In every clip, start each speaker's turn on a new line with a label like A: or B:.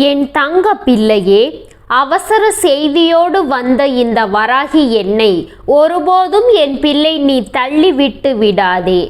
A: என் தங்க பிள்ளையே அவசர செய்தியோடு வந்த இந்த வராகி என்னை ஒருபோதும் என் பிள்ளை நீ தள்ளிவிட்டு விடாதே.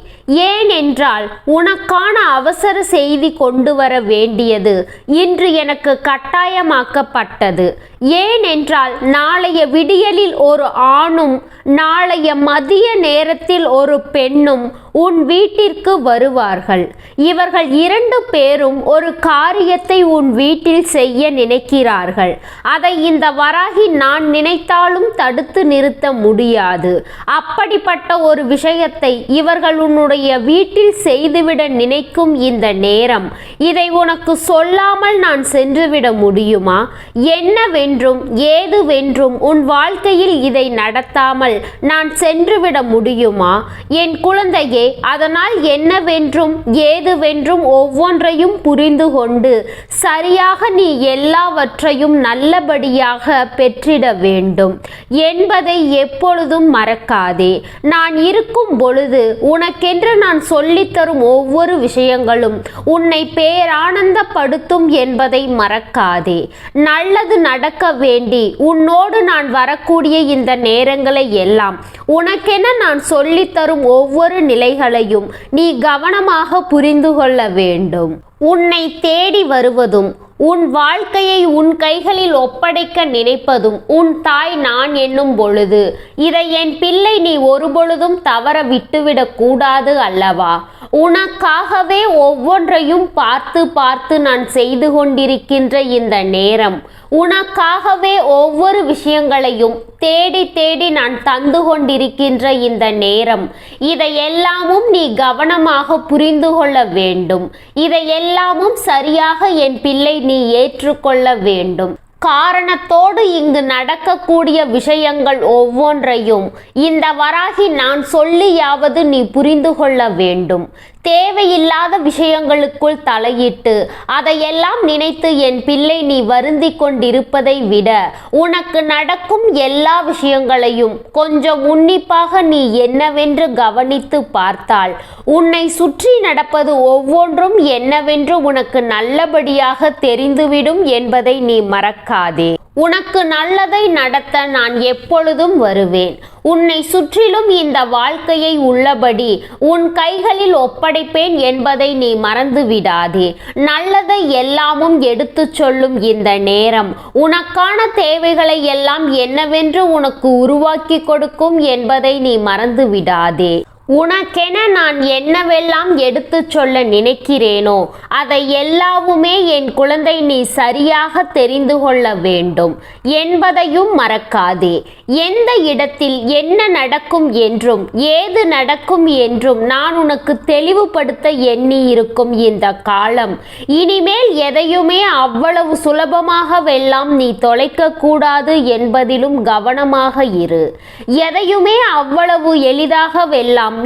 A: ஏனென்றால் உனக்கான அவசர செய்தி கொண்டு வர வேண்டியது இன்று எனக்கு கட்டாயமாக்கப்பட்டது. ஏனென்றால் நாளைய விடியலில் ஒரு ஆணும் நாளைய மதிய நேரத்தில் ஒரு பெண்ணும் உன் வீட்டிற்கு வருவார்கள். இவர்கள் இரண்டு பேரும் ஒரு காரியத்தை உன் வீட்டில் செய்ய நினைக்கிறார்கள். அதை இந்த வராகி நான் நினைத்தாலும் தடுத்து நிறுத்த முடியும் முடியாது. அப்படிப்பட்ட ஒரு விஷயத்தை இவர்கள் உன்னுடைய வீட்டில் செய்துவிட நினைக்கும் இந்த நேரம் இதை உனக்கு சொல்லாமல் நான் சென்றுவிட முடியுமா? என்னவென்றும் ஏதுவென்றும் உன் வாழ்க்கையில் இதை நடத்தாமல் நான் சென்றுவிட முடியுமா? என் குழந்தையே அதனால் என்னவென்றும் ஏதுவென்றும் ஒவ்வொன்றையும் புரிந்து கொண்டு சரியாக நீ எல்லாவற்றையும் நல்லபடியாக பெற்றிட வேண்டும். என்பதை எப்பொழுதும் மறக்காதே. நான் இருக்கும் பொழுது உனக்கென்று நான் சொல்லித்தரும் ஒவ்வொரு விஷயங்களும் உன்னை பேரானந்தப்படுத்தும் என்பதை மறக்காதே. நல்லது நடக்க வேண்டி உன்னோடு நான் வரக்கூடிய இந்த நேரங்களை எல்லாம் உனக்கென நான் சொல்லித்தரும் ஒவ்வொரு நிலைகளையும் நீ கவனமாக புரிந்து கொள்ள வேண்டும். உன்னை தேடி வருவதும் உன் வாழ்க்கையை உன் கைகளில் ஒப்படைக்க நினைப்பதும் உன் தாய் நான் என்னும் பொழுது. இதை என் பிள்ளை நீ ஒருபொழுதும் தவற விட்டுவிடக் கூடாது அல்லவா? உனக்காகவே ஒவ்வொன்றையும் பார்த்து பார்த்து நான் செய்து கொண்டிருக்கின்ற இந்த நேரம். உனக்காகவே ஒவ்வொரு விஷயங்களையும் தேடி தேடி நான் தந்து கொண்டிருக்கின்ற இந்த நேரம். இதையெல்லாமும் நீ கவனமாக புரிந்து கொள்ள வேண்டும். இதையெல்லாமும் சரியாக என் பிள்ளை நீ ஏற்றுக்கொள்ள வேண்டும். காரணத்தோடு இங்கு நடக்கக்கூடிய விஷயங்கள் ஒவ்வொன்றையும் இந்த வராகி நான் சொல்லியாவது நீ புரிந்து கொள்ள வேண்டும். தேவையில்லாத விஷயங்களுக்குள் தலையிட்டு அதையெல்லாம் நினைத்து என் பிள்ளை நீ வருந்தி கொண்டிருப்பதை விட உனக்கு நடக்கும் எல்லா விஷயங்களையும் கொஞ்சம் உன்னிப்பாக நீ என்னவென்று கவனித்து பார்த்தால் உன்னை சுற்றி நடப்பது ஒவ்வொன்றும் என்னவென்று உனக்கு நல்லபடியாக தெரிந்துவிடும் என்பதை நீ மறக்காதே. உனக்கு நல்லதை நடத்த நான் எப்பொழுதும் வருவேன். உன்னை சுற்றிலும் இந்த வாழ்க்கையை உள்ளபடி உன் கைகளில் ஒப்படைப்பேன் என்பதை நீ மறந்து விடாதே நல்லதை எல்லாமும் எடுத்துச் சொல்லும் இந்த நேரம் உனக்கான தேவைகளை எல்லாம் என்னவென்று உனக்கு உருவாக்கி கொடுக்கும் என்பதை நீ மறந்து விடாதே உனக்கென நான் என்னவெல்லாம் எடுத்துச் சொல்ல நினைக்கிறேனோ அதை எல்லாவுமே என் குழந்தை நீ சரியாக தெரிந்து கொள்ள வேண்டும் என்பதையும் மறக்காதே. எந்த இடத்தில் என்ன நடக்கும் என்றும் ஏது நடக்கும் என்றும் நான் உனக்கு தெளிவுபடுத்த எண்ணி இருக்கும் இந்த காலம். இனிமேல் எதையுமே அவ்வளவு சுலபமாகவெல்லாம் நீ தொலைக்க கூடாது என்பதிலும் கவனமாக இரு. எதையுமே அவ்வளவு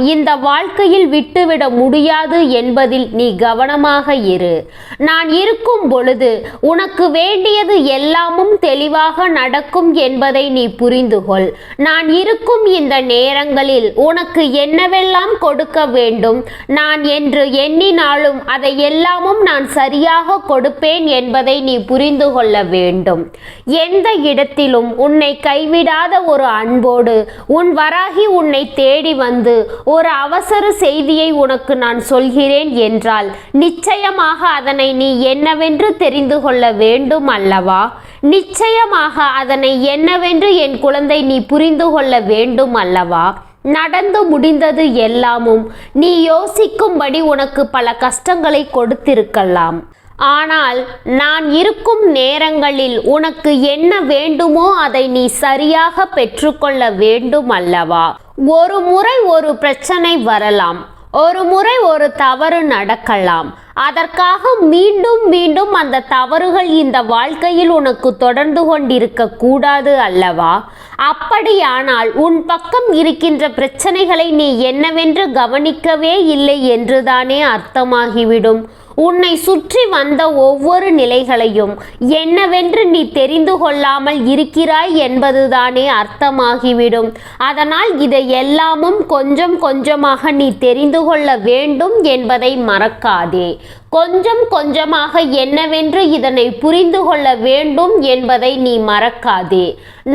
A: இந்த வாழ்க்கையில் விட்டுவிட முடியாது என்பதில் நீ கவனமாக இரு. நான் இருக்கும் பொழுது உனக்கு வேண்டியது எல்லாமும் தெளிவாக நடக்கும் என்பதை நீ புரிந்துகொள் நான் இருக்கும் இந்த நேரங்களில் உனக்கு என்னவெல்லாம் கொடுக்க வேண்டும் நான் என்று எண்ணினாலும் அதை எல்லாமும் நான் சரியாக கொடுப்பேன் என்பதை நீ புரிந்து கொள்ள வேண்டும். எந்த இடத்திலும் உன்னை கைவிடாத ஒரு அன்போடு உன் வராகி உன்னை தேடி வந்து ஒரு அவசர செய்தியை உனக்கு நான் சொல்கிறேன் என்றால் நிச்சயமாக அதனை நீ என்னவென்று தெரிந்து கொள்ள வேண்டும் அல்லவா? நிச்சயமாக அதனை என்னவென்று என் குழந்தை நீ புரிந்து கொள்ள வேண்டும் அல்லவா? நடந்து முடிந்தது எல்லாமும் நீ யோசிக்கும்படி உனக்கு பல கஷ்டங்களை கொடுத்திருக்கலாம். ஆனால் நான் இருக்கும் நேரங்களில் உனக்கு என்ன வேண்டுமோ அதை நீ சரியாக பெற்றுக்கொள்ள வேண்டும் அல்லவா? ஒரு முறை ஒரு பிரச்சனை வரலாம். ஒரு முறை ஒரு தவறு நடக்கலாம். அதற்காக மீண்டும் மீண்டும் அந்த தவறுகள் இந்த வாழ்க்கையில் உனக்கு தொடர்ந்து கொண்டிருக்க கூடாது அல்லவா? அப்படியானால் உன் பக்கம் இருக்கின்ற பிரச்சனைகளை நீ என்னவென்று கவனிக்கவே இல்லை என்றுதானே அர்த்தமாகிவிடும். உன்னை சுற்றி வந்த ஒவ்வொரு நிலைகளையும் என்னவென்று நீ தெரிந்து கொள்ளாமல் இருக்கிறாய் என்பதுதானே அர்த்தமாகிவிடும். அதனால் இதை எல்லாமும் கொஞ்சம் கொஞ்சமாக நீ தெரிந்து கொள்ள வேண்டும் என்பதை மறக்காதே. கொஞ்சம் கொஞ்சமாக என்னவென்று இதனை புரிந்து கொள்ள வேண்டும் என்பதை நீ மறக்காதே.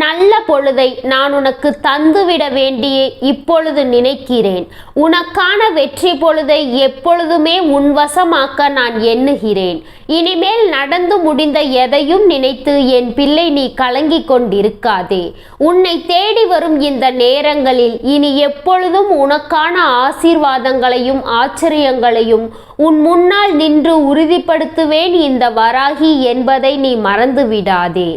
A: நல்ல பொழுதை நான் உனக்கு தந்துவிட வேண்டிய இப்பொழுது நினைக்கிறேன். உனக்கான வெற்றி பொழுதை எப்பொழுதுமே உன்வசமாக்க நான் எண்ணுகிறேன். இனிமேல் நடந்து முடிந்த எதையும் நினைத்து என் பிள்ளை நீ கலங்கிக் கொண்டிருக்காதே. உன்னை தேடி வரும் இந்த நேரங்களில் இனி எப்பொழுதும் உனக்கான ஆசீர்வாதங்களையும் ஆச்சரியங்களையும் உன் முன்னால் இன்று உறுதிப்படுத்துவேன் இந்த வராகி என்பதை நீ மறந்து விடாதே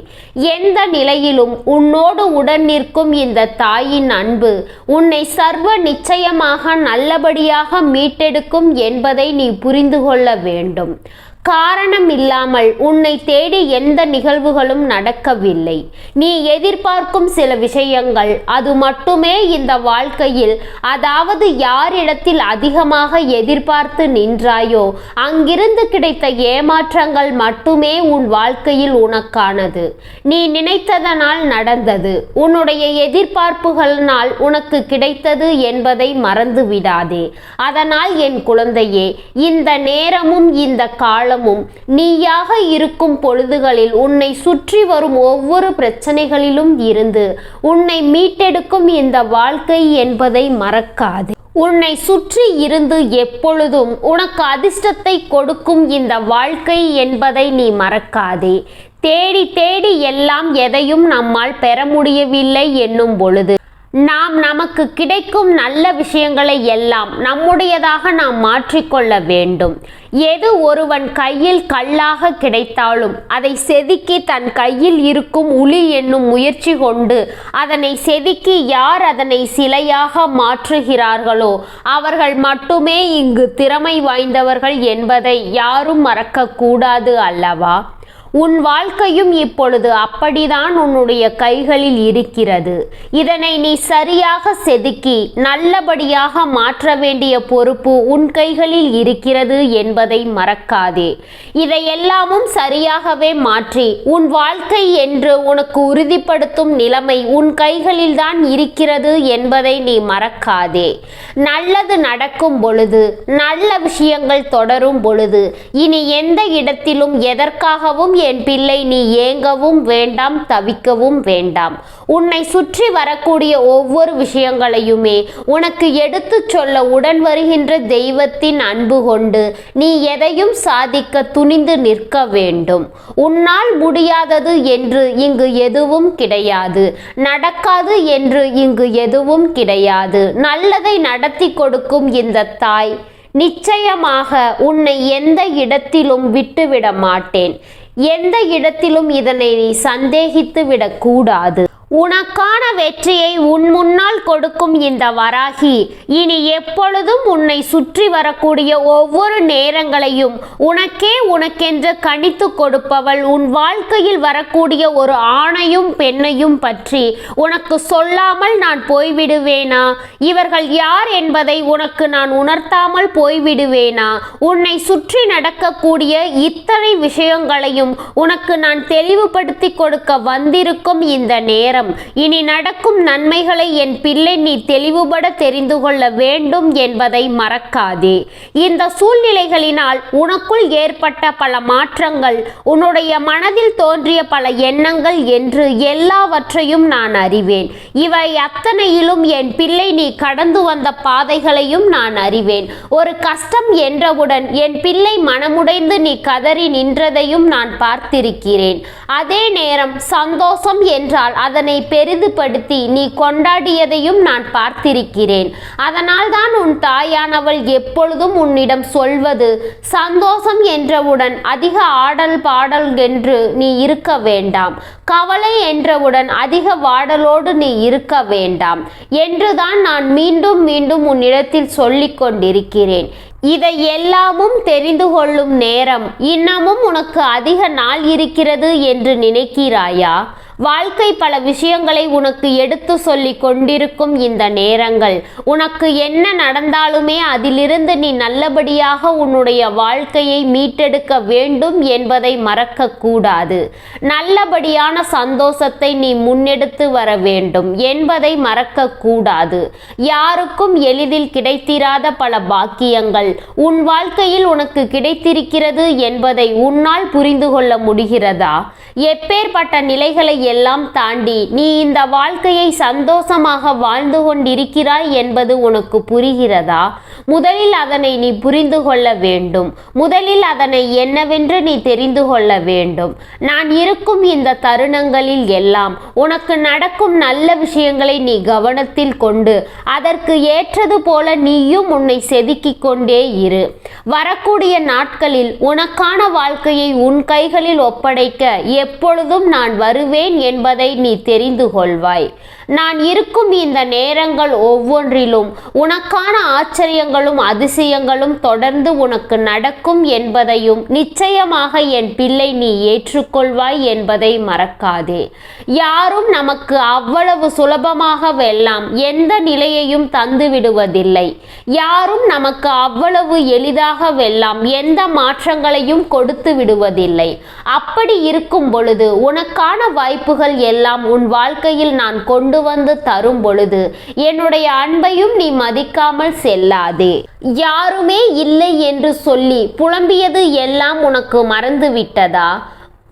A: எந்த நிலையிலும் உன்னோடு உடன் நிற்கும் இந்த தாயின் அன்பு உன்னை சர்வ நிச்சயமாக நல்லபடியாக மீட்டெடுக்கும் என்பதை நீ புரிந்து கொள்ள வேண்டும். காரணம் இல்லாமல் உன்னை தேடி எந்த நிகழ்வுகளும் நடக்கவில்லை. நீ எதிர்பார்க்கும் சில விஷயங்கள் அது மட்டுமே இந்த வாழ்க்கையில் அதாவது யாரிடத்தில் அதிகமாக எதிர்பார்த்து நின்றாயோ அங்கிருந்து கிடைத்த ஏமாற்றங்கள் மட்டுமே உன் வாழ்க்கையில் உனக்கானது. நீ நினைத்ததனால் நடந்தது. உன்னுடைய எதிர்பார்ப்புகளினால் உனக்கு கிடைத்தது என்பதை மறந்து விடாதே அதனால் என் குழந்தையே இந்த நேரமும் இந்த காலம் காலமும் நீயாக இருக்கும் பொழுதுகளில் உன்னை சுற்றி வரும் ஒவ்வொரு பிரச்சனைகளிலும் இருந்து உன்னை மீட்டெடுக்கும் இந்த வாழ்க்கை என்பதை மறக்காது. உன்னை சுற்றி இருந்து எப்பொழுதும் உனக்கு அதிர்ஷ்டத்தை கொடுக்கும் இந்த வாழ்க்கை என்பதை நீ மறக்காதே. தேடி தேடி எல்லாம் எதையும் நம்மால் பெற முடியவில்லை என்னும் பொழுது நாம் நமக்கு கிடைக்கும் நல்ல விஷயங்களை எல்லாம் நம்முடையதாக நாம் மாற்றிக்கொள்ள வேண்டும். எது ஒருவன் கையில் கல்லாக கிடைத்தாலும் அதை செதுக்கி தன் கையில் இருக்கும் உளி என்னும் முயற்சி கொண்டு அதனை செதுக்கி யார் அதனை சிலையாக மாற்றுகிறார்களோ அவர்கள் மட்டுமே இங்கு திறமை வாய்ந்தவர்கள் என்பதை யாரும் மறக்கக்கூடாது அல்லவா? உன் வாழ்க்கையும் இப்பொழுது அப்படிதான் உன்னுடைய கைகளில் இருக்கிறது. இதனை நீ சரியாக செதுக்கி நல்லபடியாக மாற்ற வேண்டிய பொறுப்பு உன் கைகளில் இருக்கிறது என்பதை மறக்காதே. இதையெல்லாமும் சரியாகவே மாற்றி உன் வாழ்க்கை என்று உனக்கு உறுதிப்படுத்தும் நிலைமை உன் கைகளில்தான் இருக்கிறது என்பதை நீ மறக்காதே. நல்லது நடக்கும் பொழுது நல்ல விஷயங்கள் தொடரும் பொழுது இனி எந்த இடத்திலும் எதற்காகவும் என் பிள்ளை நீ ஏங்கவும் வேண்டாம் தவிக்கவும் வேண்டாம். உன்னை சுற்றி வரக்கூடிய ஒவ்வொரு விஷயங்களையுமே உனக்கு எடுத்துச் சொல்ல உடன் வருகின்ற தெய்வத்தின் அன்பு கொண்டு நீ எதையும் சாதிக்க துணிந்து நிற்க வேண்டும். உன்னால் முடியாதது என்று இங்கு எதுவும் கிடையாது. நடக்காது என்று இங்கு எதுவும் கிடையாது. நல்லதை நடத்தி கொடுக்கும் இந்த தாய் நிச்சயமாக உன்னை எந்த இடத்திலும் விட்டுவிட மாட்டேன். எந்த இடத்திலும் இதனை நீ சந்தேகித்து விடக்கூடாது உனக்கான வெற்றியை உன் முன்னால் கொடுக்கும் இந்த வராகி. இனி எப்பொழுதும் உன்னை சுற்றி வரக்கூடிய ஒவ்வொரு நேரங்களையும் உனக்கே உனக்கென்று கணித்து கொடுப்பவள் உன் வாழ்க்கையில் வரக்கூடிய ஒரு ஆணையும் பெண்ணையும் பற்றி. உனக்கு சொல்லாமல் நான் போய்விடுவேனா? இவர்கள் யார் என்பதை உனக்கு நான் உணர்த்தாமல் போய்விடுவேனா? உன்னை சுற்றி நடக்கக்கூடிய இத்தனை விஷயங்களையும் உனக்கு நான் தெளிவுபடுத்தி கொடுக்க வந்திருக்கும் இந்த நேரம் நேரம். இனி நடக்கும் நன்மைகளை என் பிள்ளை நீ தெளிவுபட தெரிந்து கொள்ள வேண்டும் என்பதை மறக்காதே. இந்த சூழ்நிலைகளினால் உனக்குள் ஏற்பட்ட பல மாற்றங்கள் உன்னுடைய மனதில் தோன்றிய பல எண்ணங்கள் என்று எல்லாவற்றையும் நான் அறிவேன். இவை அத்தனையிலும் என் பிள்ளை நீ கடந்து வந்த பாதைகளையும் நான் அறிவேன். ஒரு கஷ்டம் என்றவுடன் என் பிள்ளை மனமுடைந்து நீ கதறி நின்றதையும் நான் பார்த்திருக்கிறேன். அதே நேரம் சந்தோஷம் என்றால் அதனை அதனை பெரிதுபடுத்தி நீ கொண்டாடியதையும் நான் பார்த்திருக்கிறேன். அதனால் தான் உன் தாயானவள் எப்பொழுதும் உன்னிடம் சொல்வது சந்தோஷம் என்றவுடன் அதிக ஆடல் பாடல் என்று நீ இருக்க வேண்டாம். கவலை என்றவுடன் அதிக வாடலோடு நீ இருக்க வேண்டாம். என்றுதான் நான் மீண்டும் மீண்டும் உன்னிடத்தில் சொல்லிக் கொண்டிருக்கிறேன். இதை எல்லாமும் தெரிந்து கொள்ளும் நேரம் இன்னமும் உனக்கு அதிக நாள் இருக்கிறது என்று நினைக்கிறாயா? வாழ்க்கை பல விஷயங்களை உனக்கு எடுத்து சொல்லி கொண்டிருக்கும் இந்த நேரங்கள். உனக்கு என்ன நடந்தாலுமே அதிலிருந்து நீ நல்லபடியாக உன்னுடைய வாழ்க்கையை மீட்டெடுக்க வேண்டும் என்பதை மறக்க கூடாது. நல்லபடியான சந்தோஷத்தை நீ முன்னெடுத்து வர வேண்டும் என்பதை மறக்க கூடாது. யாருக்கும் எளிதில் கிடைத்திராத பல பாக்கியங்கள் உன் வாழ்க்கையில் உனக்கு கிடைத்திருக்கிறது என்பதை உன்னால் புரிந்து கொள்ள முடிகிறதா? எப்பேற்பட்ட நிலைகளை எல்லாம் தாண்டி நீ இந்த வாழ்க்கையை சந்தோஷமாக வாழ்ந்து கொண்டிருக்கிறாய் என்பது உனக்கு புரிகிறதா? முதலில் அதனை நீ புரிந்து கொள்ள வேண்டும். முதலில் அதனை என்னவென்று நீ தெரிந்து கொள்ள வேண்டும். நான் இருக்கும் இந்த தருணங்களில் எல்லாம் உனக்கு நடக்கும் நல்ல விஷயங்களை நீ கவனத்தில் கொண்டு அதற்கு ஏற்றது போல நீயும் உன்னை செதுக்கிக் கொண்டே இரு. வரக்கூடிய நாட்களில் உனக்கான வாழ்க்கையை உன் கைகளில் ஒப்படைக்க எப்பொழுதும் நான் வருவேன் என்பதை நீ தெரிந்து கொள்வாய். நான் இருக்கும் இந்த நேரங்கள் ஒவ்வொன்றிலும் உனக்கான ஆச்சரியங்களும் அதிசயங்களும் தொடர்ந்து உனக்கு நடக்கும் என்பதையும் நிச்சயமாக என் பிள்ளை நீ ஏற்றுக்கொள்வாய் என்பதை மறக்காதே. யாரும் நமக்கு அவ்வளவு சுலபமாக வெல்லாம் எந்த நிலையையும் தந்து விடுவதில்லை யாரும் நமக்கு அவ்வளவு எளிதாக வெல்லாம் எந்த மாற்றங்களையும் கொடுத்து விடுவதில்லை அப்படி இருக்கும் பொழுது உனக்கான வாய்ப்புகள் எல்லாம் உன் வாழ்க்கையில் நான் கொண்டு வந்து தரும் பொழுது என்னுடைய அன்பையும் நீ மதிக்காமல் செல்லாதே. யாருமே இல்லை என்று சொல்லி புலம்பியது எல்லாம் உனக்கு மறந்து விட்டதா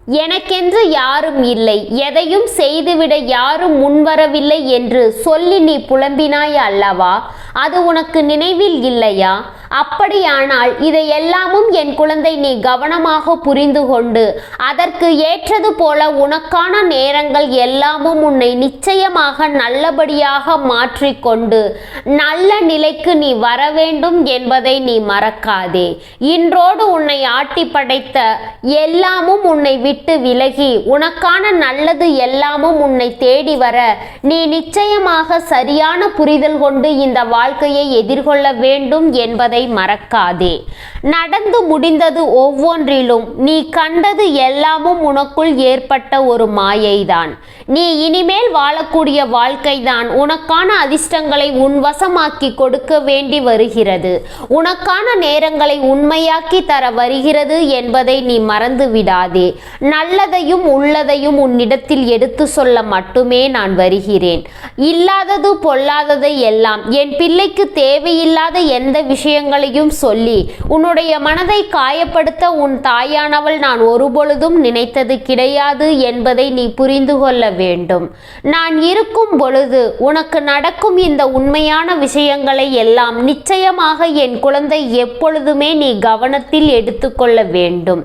A: எனக்கென்று யாரும் இல்லை. எதையும் செய்துவிட யாரும் முன்வரவில்லை என்று சொல்லி நீ புலம்பினாய் அல்லவா? அது உனக்கு நினைவில் இல்லையா? அப்படியானால் இதை எல்லாமும் என் குழந்தை நீ கவனமாக புரிந்து கொண்டு அதற்கு ஏற்றது போல உனக்கான நேரங்கள் எல்லாமும் உன்னை நிச்சயமாக நல்லபடியாக மாற்றிக்கொண்டு நல்ல நிலைக்கு நீ வர வேண்டும் என்பதை நீ மறக்காதே. இன்றோடு உன்னை ஆட்டி படைத்த எல்லாமும் உன்னை விட்டு விலகி உனக்கான நல்லது எல்லாமும் உன்னை தேடி வர நீ நிச்சயமாக சரியான புரிதல் கொண்டு இந்த வாழ்க்கையை எதிர்கொள்ள வேண்டும் என்பதை மறக்காதே. நடந்து முடிந்தது ஒவ்வொன்றிலும் நீ கண்டது எல்லாமும் உனக்குள் ஏற்பட்ட ஒரு மாயைதான். நீ இனிமேல் வாழக்கூடிய வாழ்க்கைதான் உனக்கான அதிர்ஷ்டங்களை உன் வசமாக்கி கொடுக்க வேண்டி வருகிறது. உனக்கான நேரங்களை உண்மையாக்கி தர வருகிறது என்பதை நீ மறந்து விடாதே. நல்லதையும் உள்ளதையும் உன்னிடத்தில் எடுத்து சொல்ல மட்டுமே நான் வருகிறேன். இல்லாதது பொல்லாதது எல்லாம் என் பிள்ளைக்கு தேவையில்லாத எந்த விஷயங்களையும் சொல்லி உன்னுடைய மனதை காயப்படுத்த உன் தாயானவள் நான் ஒருபொழுதும் நினைத்தது கிடையாது என்பதை நீ புரிந்து கொள்ள வேண்டும். நான் இருக்கும் பொழுது உனக்கு நடக்கும் இந்த உண்மையான விஷயங்களை எல்லாம் நிச்சயமாக என் குழந்தை எப்பொழுதுமே நீ கவனத்தில் எடுத்துக்கொள்ள வேண்டும்.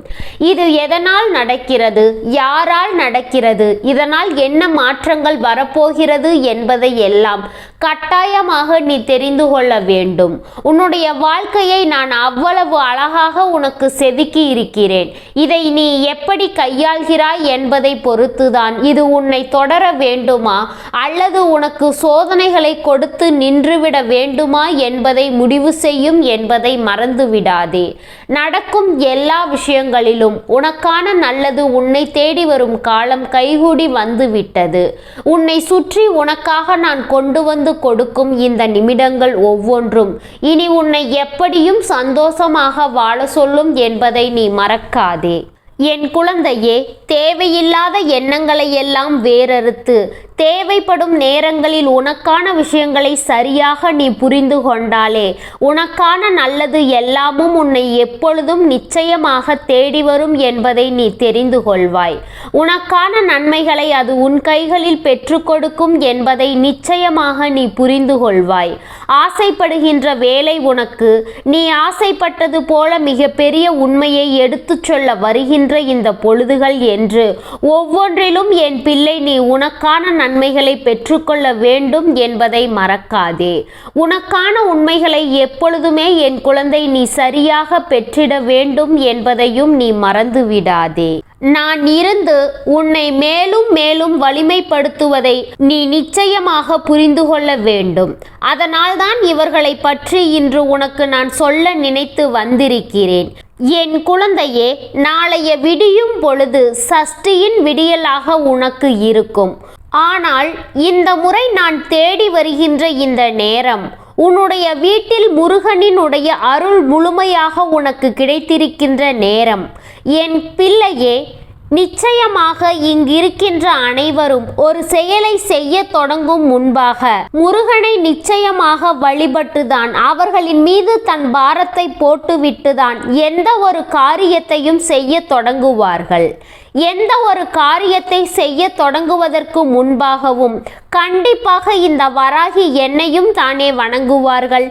A: இது எதனால் நடக்கிறது? யாரால் நடக்கிறது? இதனால் என்ன மாற்றங்கள் வரப்போகிறது என்பதை எல்லாம் கட்டாயமாக நீ தெரிந்து கொள்ள வேண்டும். உன்னுடைய வாழ்க்கையை நான் அவ்வளவு அழகாக உனக்கு செதுக்கி இருக்கிறேன். இதை நீ எப்படி கையாள்கிறாய் என்பதை பொறுத்துதான் இது உன்னை தொடர வேண்டுமா? அல்லது உனக்கு சோதனைகளை கொடுத்து நின்றுவிட வேண்டுமா என்பதை முடிவு செய்யும் என்பதை மறந்து விடாதே நடக்கும் எல்லா விஷயங்களிலும் உனக்கான நல்லது உன்னை தேடி வரும் காலம் கைகூடி வந்துவிட்டது. உன்னை சுற்றி உனக்காக நான் கொண்டு வந்து கொடுக்கும் இந்த நிமிடங்கள் ஒவ்வொன்றும். இனி உன்னை எப்படியும் சந்தோஷமாக வாழ சொல்லும் என்பதை நீ மறக்காதே. என் குழந்தையே தேவையில்லாத எண்ணங்களை எல்லாம் வேறறுத்து தேவைப்படும் நேரங்களில் உனக்கான விஷயங்களை சரியாக நீ புரிந்து கொண்டாலே. உனக்கான நல்லது எல்லாமும் உன்னை எப்பொழுதும் நிச்சயமாக தேடி வரும் என்பதை நீ தெரிந்து கொள்வாய். உனக்கான நன்மைகளை அது உன் கைகளில் பெற்றுக் கொடுக்கும் என்பதை நிச்சயமாக நீ புரிந்து கொள்வாய். ஆசைப்படுகின்ற வேலை உனக்கு நீ ஆசைப்பட்டது போல மிகப்பெரிய உண்மையை எடுத்துச் சொல்ல வருகின்ற இந்த பொழுதுகள் என்று ஒவ்வொன்றிலும் என் பிள்ளை நீ உனக்கான நன்மைகளை பெற்றுக்கொள்ள வேண்டும் என்பதை மறக்காதே. உனக்கான உண்மைகளை எப்பொழுதுமே என் குழந்தை நீ சரியாக பெற்றிட வேண்டும் என்பதையும் நீ மறந்து விடாதே நான் இருந்து உன்னை மேலும் மேலும் வலிமைப்படுத்துவதை நீ நிச்சயமாக புரிந்து கொள்ள வேண்டும். அதனால்தான் இவர்களை பற்றி இன்று உனக்கு நான் சொல்ல நினைத்து வந்திருக்கிறேன். என் குழந்தையே நாளைய விடியும் பொழுது சஷ்டியின் விடியலாக உனக்கு இருக்கும். ஆனால் இந்த முறை நான் தேடி வருகின்ற இந்த நேரம் உன்னுடைய வீட்டில் முருகனினுடைய அருள் முழுமையாக உனக்கு கிடைத்திருக்கின்ற நேரம். என் பிள்ளையே நிச்சயமாக இங்கிருக்கின்ற அனைவரும் ஒரு செயலை செய்ய தொடங்கும் முன்பாக முருகனை நிச்சயமாக வழிபட்டுதான் அவர்களின் மீது தன் பாரத்தை போட்டுவிட்டுதான் எந்த ஒரு காரியத்தையும் செய்ய தொடங்குவார்கள். எந்த ஒரு காரியத்தை செய்ய தொடங்குவதற்கு முன்பாகவும் கண்டிப்பாக இந்த வராகி என்னையும் தானே வணங்குவார்கள்.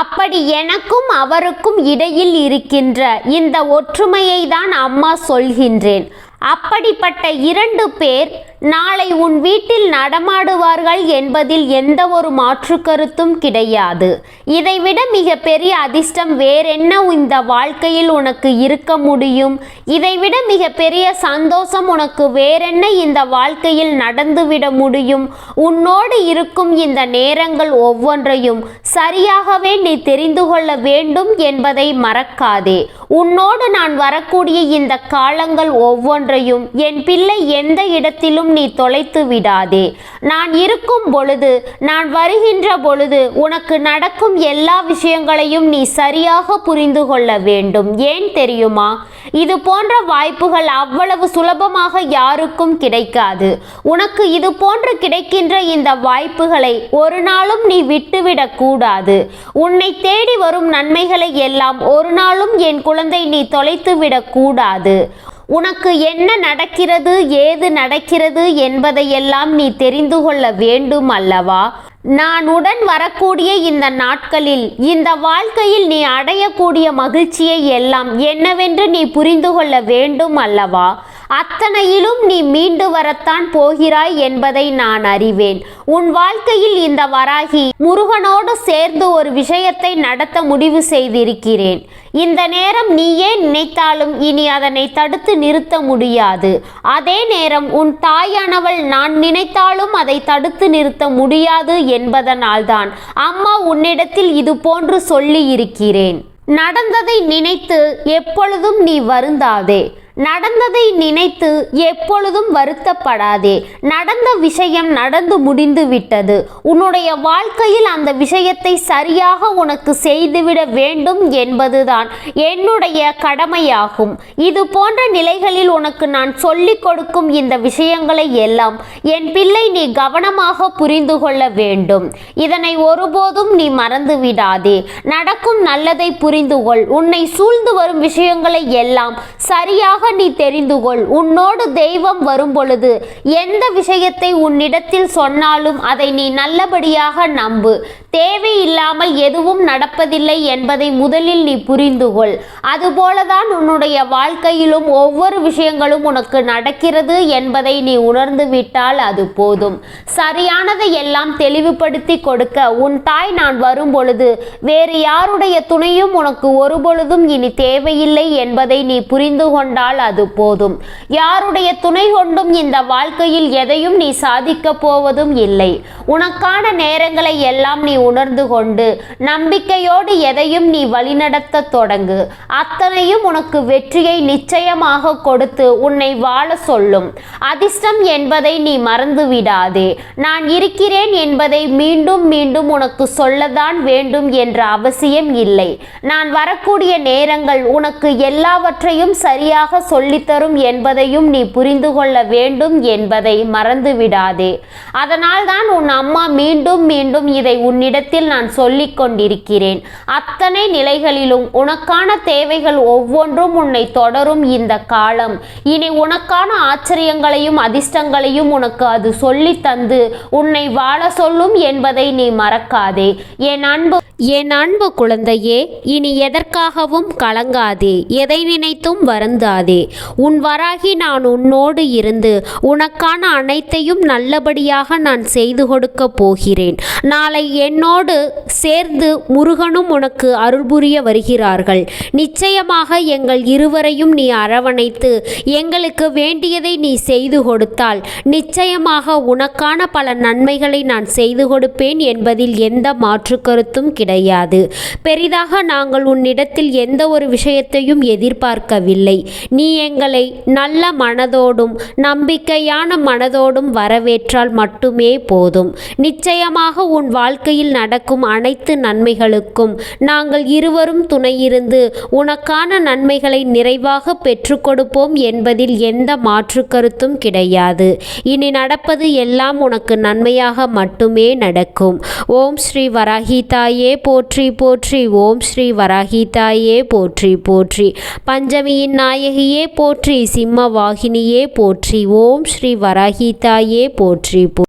A: அப்படி எனக்கும் அவருக்கும் இடையில் இருக்கின்ற இந்த ஒற்றுமையை தான் அம்மா சொல்கின்றேன். அப்படிப்பட்ட இரண்டு பேர் நாளை உன் வீட்டில் நடமாடுவார்கள் என்பதில் எந்த ஒரு மாற்று கருத்தும் கிடையாது. இதைவிட மிக பெரிய அதிர்ஷ்டம் வேறென்ன இந்த வாழ்க்கையில் உனக்கு இருக்க முடியும்? இதைவிட மிக பெரிய சந்தோஷம் உனக்கு வேறென்ன இந்த வாழ்க்கையில் நடந்துவிட முடியும்? உன்னோடு இருக்கும் இந்த நேரங்கள் ஒவ்வொன்றையும் சரியாகவே நீ தெரிந்து கொள்ள வேண்டும் என்பதை மறக்காதே. உன்னோடு நான் வரக்கூடிய இந்த காலங்கள் ஒவ்வொன்றையும் என் பிள்ளை எந்த இடத்திலும் நீ தொலைத்து விடாதே. நான் இருக்கும் பொழுது நான் வருகின்ற பொழுது உனக்கு நடக்கும் எல்லா விஷயங்களையும் நீ சரியாக புரிந்து கொள்ள வேண்டும். ஏன் தெரியுமா? இது போன்ற வாய்ப்புகள் அவ்வளவு சுலபமாக யாருக்கும் கிடைக்காது. உனக்கு இது போன்று கிடைக்கின்ற இந்த வாய்ப்புகளை ஒரு நாளும் நீ விட்டுவிடக் கூடாது. உன்னை தேடி வரும் நன்மைகளை எல்லாம் ஒரு நாளும் என் குழந்தை நீ தொலைத்து விடக்கூடாது உனக்கு என்ன நடக்கிறது ஏது நடக்கிறது என்பதையெல்லாம் நீ தெரிந்து கொள்ள வேண்டும் அல்லவா? நான் உடன் வரக்கூடிய இந்த நாட்களில் இந்த வாழ்க்கையில் நீ அடையக்கூடிய மகிழ்ச்சியை எல்லாம் என்னவென்று நீ புரிந்து கொள்ள வேண்டும் அல்லவா? அத்தனையிலும் நீ மீண்டு வரத்தான் போகிறாய் என்பதை நான் அறிவேன். உன் வாழ்க்கையில் இந்த வராகி முருகனோடு சேர்ந்து ஒரு விஷயத்தை நடத்த முடிவு செய்திருக்கிறேன். இந்த நேரம் நீயே நினைத்தாலும் இனி அதனை தடுத்து நிறுத்த முடியாது. அதே நேரம் உன் தாயானவள் நான் நினைத்தாலும் அதை தடுத்து நிறுத்த முடியாது என்பதனால்தான் அம்மா உன்னிடத்தில் இது போன்று சொல்லி இருக்கிறேன் நடந்ததை நினைத்து எப்பொழுதும் நீ வருந்தாதே. நடந்ததை நினைத்து எப்பொழுதும் வருத்தப்படாதே. நடந்த விஷயம் நடந்து முடிந்து விட்டது. உன்னுடைய வாழ்க்கையில் அந்த விஷயத்தை சரியாக உனக்கு செய்துவிட வேண்டும் என்பதுதான் என்னுடைய கடமையாகும். இது போன்ற நிலைகளில் உனக்கு நான் சொல்லிக் கொடுக்கும் இந்த விஷயங்களை எல்லாம் என் பிள்ளை நீ கவனமாக புரிந்து கொள்ள வேண்டும். இதனை ஒருபோதும் நீ மறந்து விடாதே. நடக்கும் நல்லதை புரிந்து கொள். உன்னை சூழ்ந்து வரும் விஷயங்களை எல்லாம் சரியாக நீ தெரிந்து கொள். உன்னோடு தெய்வம் வரும்பொழுது எந்த விஷயத்தை உன்னிடத்தில் சொன்னாலும் அதை நீ நல்லபடியாக நம்பு. தேவையில்லாமல் எதுவும் நடப்பதில்லை என்பதை முதலில் நீ புரிந்து கொள். அதுபோலதான் உன்னுடைய வாழ்க்கையிலும் ஒவ்வொரு விஷயங்களும் உனக்கு நடக்கிறது என்பதை நீ உணர்ந்து விட்டால் அது போதும். சரியானதை எல்லாம் தெளிவுபடுத்தி கொடுக்க உன் தாய் நான் வரும் பொழுது வேறு யாருடைய துணையும் உனக்கு ஒருபொழுதும் இனி தேவையில்லை என்பதை நீ புரிந்து கொண்டால் அது போதும். யாருடைய துணை கொண்டும் இந்த வாழ்க்கையில் எதையும் நீ சாதிக்கப் போவதும் இல்லை. உனக்கான நேரங்களை எல்லாம் நீ உணர்ந்து கொண்டு நம்பிக்கையோடு எதையும் நீ வழிநடத்த தொடங்கு. அத்தனையும் உனக்கு வெற்றியை நிச்சயமாக கொடுத்து உன்னை வாழ சொல்லும். அதிர்ஷ்டம் என்பதை நீ மறந்து விடாதே நான் இருக்கிறேன் என்பதை மீண்டும் மீண்டும் உனக்கு சொல்லத்தான் வேண்டும் என்ற அவசியம் இல்லை. நான் வரக்கூடிய நேரங்கள் உனக்கு எல்லாவற்றையும் சரியாக சொல்லித்தரும் என்பதையும் நீ புரிந்து கொள்ள வேண்டும் என்பதை மறந்து விடாதே அதனால்தான் உன் அம்மா மீண்டும் மீண்டும் இதை உன்னிடம் உன்னிடத்தில் நான் சொல்லிக் கொண்டிருக்கிறேன். அத்தனை நிலைகளிலும் உனக்கான தேவைகள் ஒவ்வொன்றும் உன்னை தொடரும் இந்த காலம். இனி உனக்கான ஆச்சரியங்களையும் அதிர்ஷ்டங்களையும் உனக்கு அது சொல்லி தந்து உன்னை வாழ சொல்லும் என்பதை நீ மறக்காதே. என் அன்பு என் அன்பு குழந்தையே இனி எதற்காகவும் கலங்காதே. எதை நினைத்தும் வருந்தாதே. உன் வராகி நான் உன்னோடு இருந்து உனக்கான அனைத்தையும் நல்லபடியாக நான் செய்து கொடுக்க போகிறேன். நாளை என் என்னோடு சேர்ந்து முருகனும் உனக்கு அருள் புரிய வருகிறார்கள். நிச்சயமாக எங்கள் இருவரையும் நீ அரவணைத்து எங்களுக்கு வேண்டியதை நீ செய்து கொடுத்தால் நிச்சயமாக உனக்கான பல நன்மைகளை நான் செய்து கொடுப்பேன் என்பதில் எந்த மாற்று கருத்தும் கிடையாது. பெரிதாக நாங்கள் உன்னிடத்தில் எந்த ஒரு விஷயத்தையும் எதிர்பார்க்கவில்லை. நீ எங்களை நல்ல மனதோடும் நம்பிக்கையான மனதோடும் வரவேற்றால் மட்டுமே போதும். நிச்சயமாக உன் வாழ்க்கையில் நடக்கும் அனைத்து நன்மைகளுக்கும் நாங்கள் இருவரும் துணையிருந்து உனக்கான நன்மைகளை நிறைவாக பெற்றுக் கொடுப்போம் என்பதில் எந்த மாற்று கருத்தும் கிடையாது. இனி நடப்பது எல்லாம் உனக்கு நன்மையாக மட்டுமே நடக்கும். ஓம் ஸ்ரீ வராகி தாயே போற்றி போற்றி. ஓம் ஸ்ரீ வராகி தாயே போற்றி போற்றி. பஞ்சமியின் நாயகியே போற்றி. சிம்ம வாகினியே போற்றி. ஓம் ஸ்ரீ வராகி தாயே போற்றி போ